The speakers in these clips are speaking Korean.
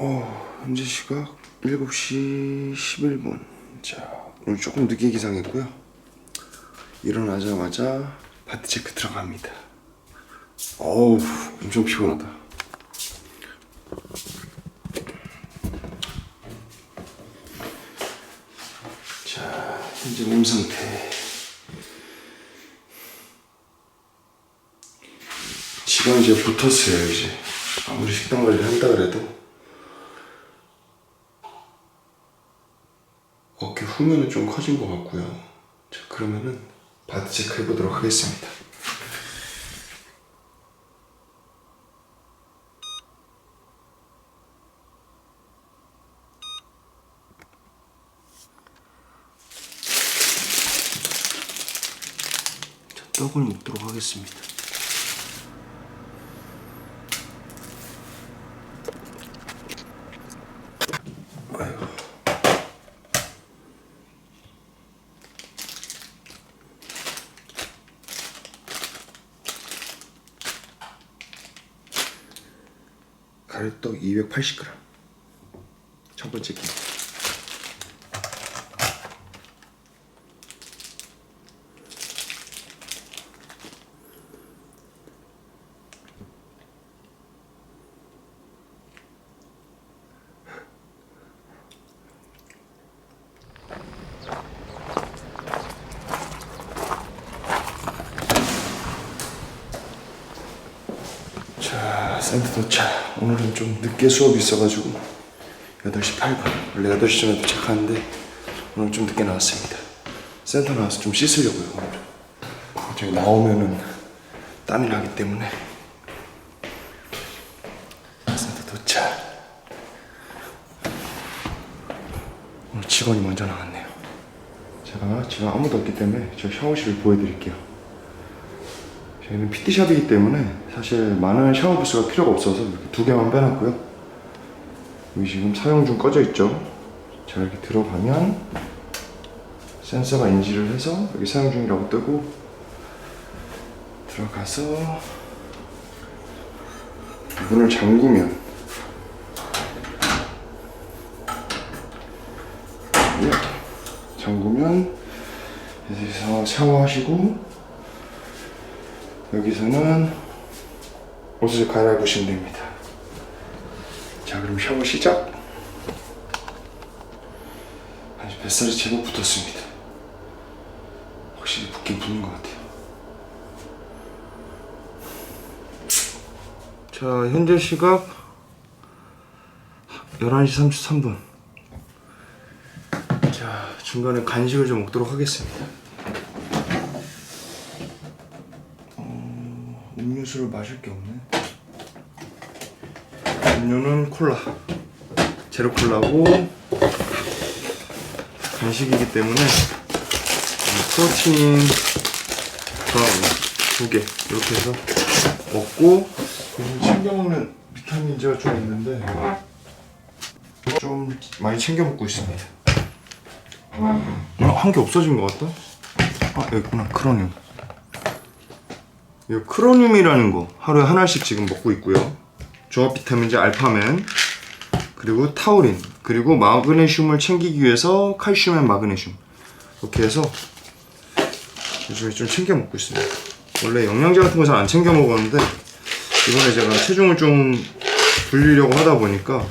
어, 현재 시각 7시 11분. 자, 오늘 조금 늦게 기상했고요. 일어나자마자 바디 체크 들어갑니다. 어우, 엄청 피곤하다. 자, 현재 몸 상태. 지금 이제 붙었어요, 이제. 아무리 식단 관리를 한다 그래도. 어깨 후면은 좀 커진 것 같고요. 자, 그러면은 바디 체크 해보도록 하겠습니다. 자, 떡을 먹도록 하겠습니다. 가래떡 280g. 첫 번째 끼. 자, 센터 도착. 오늘은 좀 늦게 수업이 있어가지고 8시 8분. 원래 8시쯤에 도착하는데 오늘 좀 늦게 나왔습니다. 센터 나와서 좀 씻으려고요. 오늘. 저기 나오면은 땀이 나기 때문에 센터 도착. 오늘 직원이 먼저 나왔네요. 제가 지금 아무도 없기 때문에 저 샤워실을 보여드릴게요. 저희는 PT샵이기 때문에 사실 많은 샤워 부스가 필요가 없어서 이렇게 두 개만 빼놨고요. 여기 지금 사용 중 꺼져 있죠. 자 이렇게 들어가면 센서가 인지를 해서 여기 사용 중이라고 뜨고 들어가서 문을 잠그면 예, 잠그면 여기서 샤워하시고 여기서는 옷을 갈아입으시면 됩니다. 자, 그럼 샤워 시작. 아주 뱃살이 제법 붙었습니다. 확실히 붓긴 붓는 것 같아요. 자, 현재 시각 11시 33분. 자, 중간에 간식을 좀 먹도록 하겠습니다. 음료수를 마실 게 없네. 음료는 콜라. 제로 콜라고 간식이기 때문에 이 프로틴 두개 이렇게 해서 먹고 요즘 챙겨 먹는 비타민제가 좀 있는데 좀 많이 챙겨 먹고 있습니다. 한개 없어진 것 같다. 아 여기 있구나 크로늄. 이 크로늄이라는 거 하루에 하나씩 지금 먹고 있고요. 종합 비타민제 알파멘 그리고 타우린 그리고 마그네슘을 챙기기 위해서 칼슘 앤 마그네슘 이렇게 해서 요즘에 좀 챙겨 먹고 있습니다. 원래 영양제 같은 거 잘 안 챙겨 먹었는데 이번에 제가 체중을 좀 불리려고 하다 보니까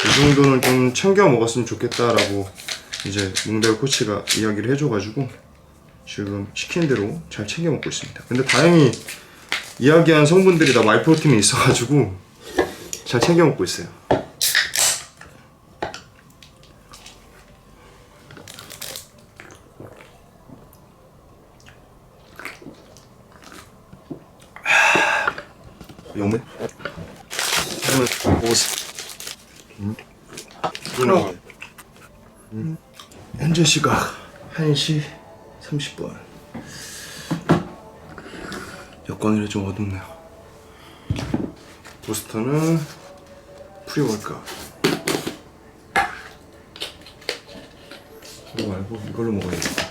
이 정도는 좀 챙겨 먹었으면 좋겠다라고 이제 몽벨 코치가 이야기를 해줘가지고 지금 시킨 대로 잘 챙겨 먹고 있습니다. 근데 다행히 이야기한 성분들이 다 마이프로틴이 있어가지고 잘 챙겨 먹고 있어요. 그러면 먹었어. 음. 음. 현재 시각 1시 30분. 여권이라 좀 어둡네요. 부스터는 프리월카. 이거 말고 이걸로 먹어야지. 프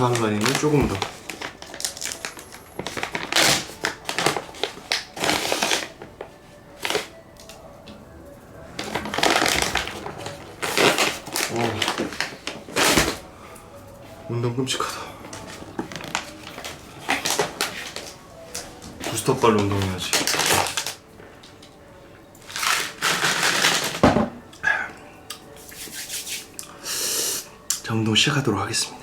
베타 한간이는 조금 더. 어. 운동 끔찍하다. 부스터발로 운동해야지. 자 운동 시작하도록 하겠습니다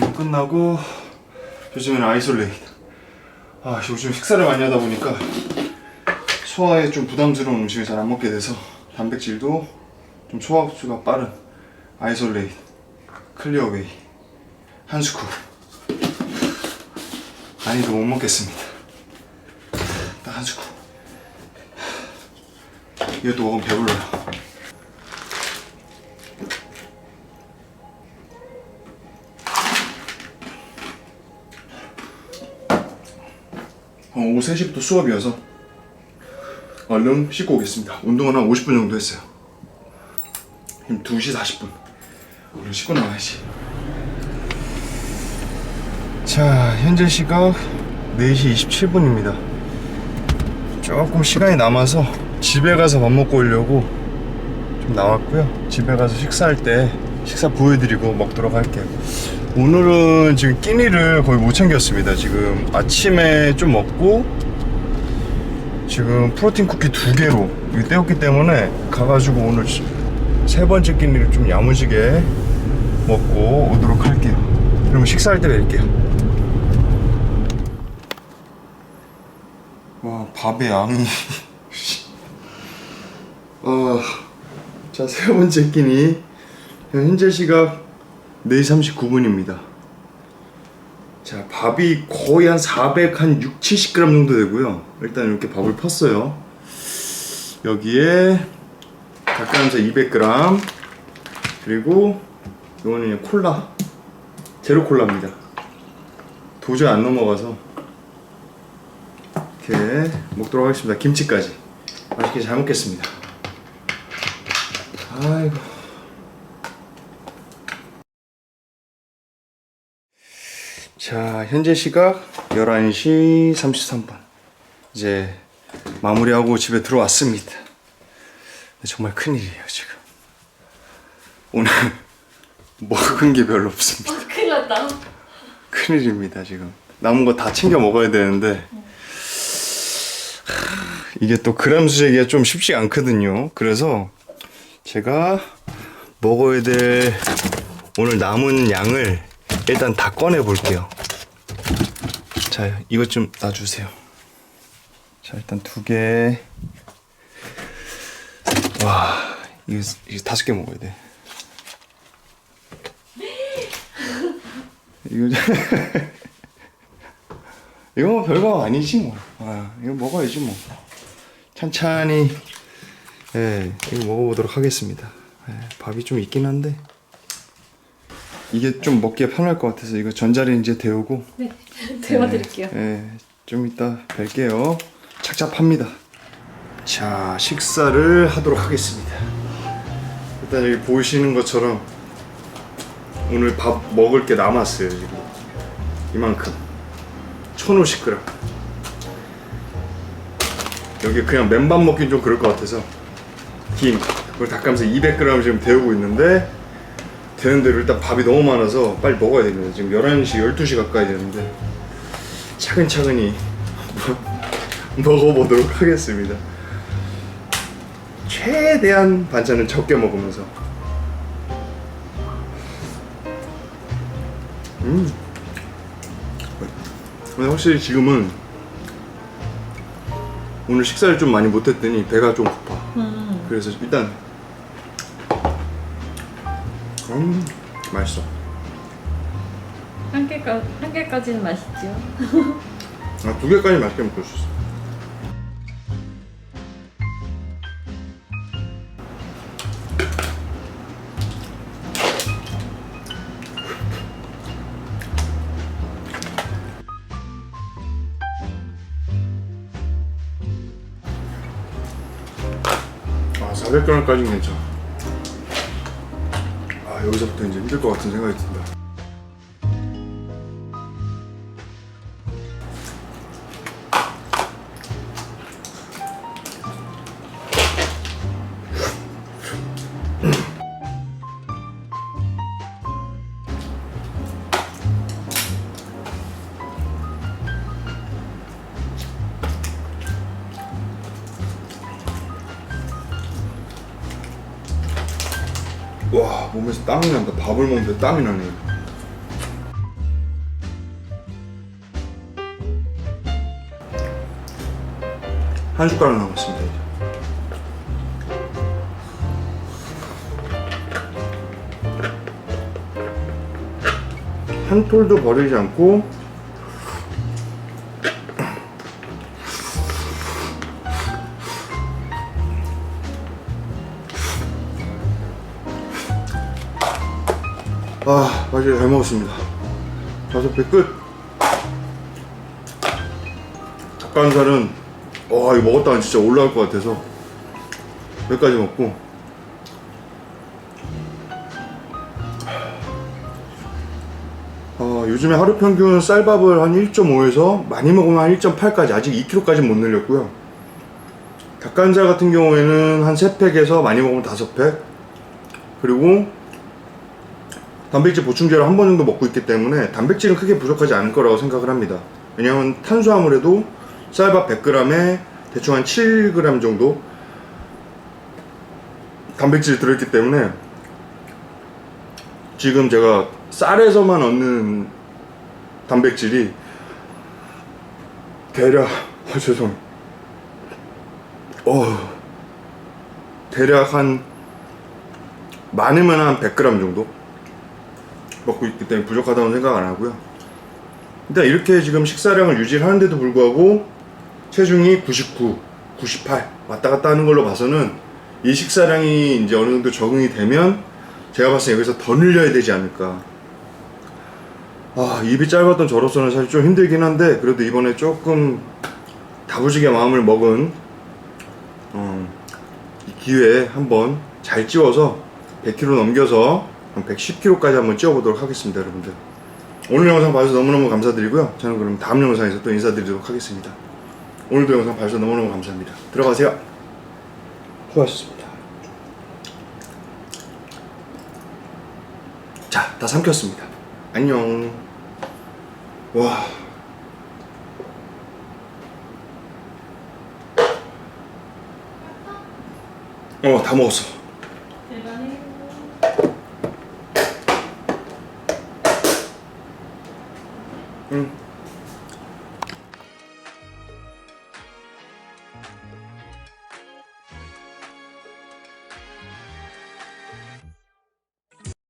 운동 끝나고 요즘에는 아이솔레이트. 아 요즘 식사를 많이 하다 보니까 소화에 좀 부담스러운 음식을 잘 안 먹게 돼서 단백질도 좀 소화 흡수가 빠른 아이솔레이트 클리어웨이 한 스쿱 많이도 못 먹겠습니다. 딱 한 스쿱 이것도 먹으면 배불러요 오후 3시부터 수업이어서 얼른 씻고 오겠습니다. 운동은 한 50분 정도 했어요. 지금 2시 40분. 얼른 씻고 나와야지. 자, 현재 시각 4시 27분입니다. 조금 시간이 남아서 집에 가서 밥 먹고 오려고 좀 나왔고요. 집에 가서 식사할 때 식사 보여드리고 먹도록 할게요. 오늘은 지금 끼니를 거의 못 챙겼습니다. 지금 아침에 좀 먹고 지금 프로틴 쿠키 두 개로 떼었기 때문에 가가지고 오늘 지- 세 번째 끼니를 좀 야무지게 먹고 오도록 할게요. 그러면 식사할 때 뵐게요. 와 밥의 양이 어, 자, 세 번째 끼니. 현재 시각 4시 39분입니다. 자, 밥이 거의 한 400, 한 6, 70g 정도 되고요. 일단 이렇게 밥을 펐어요. 여기에 닭가슴살 200g, 그리고 이거는 콜라. 제로 콜라입니다. 도저히 안 넘어가서 이렇게 먹도록 하겠습니다. 김치까지. 맛있게 잘 먹겠습니다. 아이고. 자, 현재 시각 11시 33분. 이제 마무리하고 집에 들어왔습니다. 정말 큰일이에요, 지금. 오늘 먹은 게 별로 없습니다. 아, 큰일 났다. 큰일입니다 지금 남은 거 다 챙겨 먹어야 되는데 하, 이게 또 그램 수제기가 좀 쉽지 않거든요 그래서 제가 먹어야 될 오늘 남은 양을 일단 다 꺼내 볼게요. 자, 이것 좀 놔주세요. 자, 일단 두 개. 와, 이거, 이거 다섯 개 먹어야 돼. 이거 이거 뭐 별거 아니지 뭐. 아, 이거 먹어야지 뭐. 찬찬히 예, 이거 먹어보도록 하겠습니다. 예, 밥이 좀 있긴 한데 이게 좀 먹기에 편할 것 같아서 이거 전자레인지에 데우고 네, 데워드릴게요. 예, 좀 이따 뵐게요. 착잡합니다. 자, 식사를 하도록 하겠습니다. 일단 여기 보이시는 것처럼 오늘 밥 먹을 게 남았어요, 지금. 이만큼. 1,050g. 여기 그냥 맨밥 먹긴 좀 그럴 것 같아서 김, 그리고 닭가슴살 200g 지금 데우고 있는데 되는 대로 일단 밥이 너무 많아서 빨리 먹어야 됩니다. 지금 11시, 12시 가까이 되는데 차근차근히 먹어보도록 하겠습니다. 최대한 반찬을 적게 먹으면서 음. 근데 확실히 지금은 오늘 식사를 좀 많이 못했더니 배가 좀 고파. 음, 그래서 일단 음 맛있어. 한 개까 한 개까지는 맛있죠. 아, 두 개까지 맛있게 먹을 수 있어. 아, 400g까지는 괜찮아. 아, 여기서부터 이제 힘들 것 같은 생각이 든다. 와 몸에서 땀이 난다. 밥을 먹는데 땀이 나네. 한 숟가락 남았습니다 이제. 한 톨도 버리지 않고 아 맛있게 잘 먹었습니다. 다섯 배 끝. 닭가슴살은 와 이거 먹었다가 진짜 올라올 것 같아서 여기까지 먹고. 어, 요즘에 하루 평균 쌀밥을 한 1.5에서 많이 먹으면 한 1.8까지 아직 2kg까지 못 늘렸고요. 닭가슴살 같은 경우에는 한 3팩에서 많이 먹으면 5팩. 그리고 단백질 보충제를 한 번 정도 먹고 있기 때문에 단백질은 크게 부족하지 않을 거라고 생각을 합니다. 왜냐하면 탄수화물에도 쌀밥 100g에 대충 한 7g 정도 단백질이 들어있기 때문에 지금 제가 쌀에서만 얻는 단백질이 대략 어, 죄송 어 대략 한 많으면 한 100g 정도 먹고 있기 때문에 부족하다고 생각 안 하고요. 일단 이렇게 지금 식사량을 유지하는데도 불구하고 체중이 99, 98 왔다 갔다 하는 걸로 봐서는 이 식사량이 이제 어느 정도 적응이 되면 제가 봤을 때 여기서 더 늘려야 되지 않을까. 아 입이 짧았던 저로서는 사실 좀 힘들긴 한데 그래도 이번에 조금 다부지게 마음을 먹은 어, 이 기회에 한번 잘 찌워서 100kg 넘겨서 한 110kg까지 한번 찌워보도록 하겠습니다, 여러분들. 오늘 영상 봐주셔서 너무너무 감사드리고요. 저는 그럼 다음 영상에서 또 인사드리도록 하겠습니다. 오늘도 영상 봐주셔서 너무너무 감사합니다. 들어가세요. 수고하셨습니다. 자, 다 삼켰습니다. 안녕. 와. 어, 다 먹었어. 응.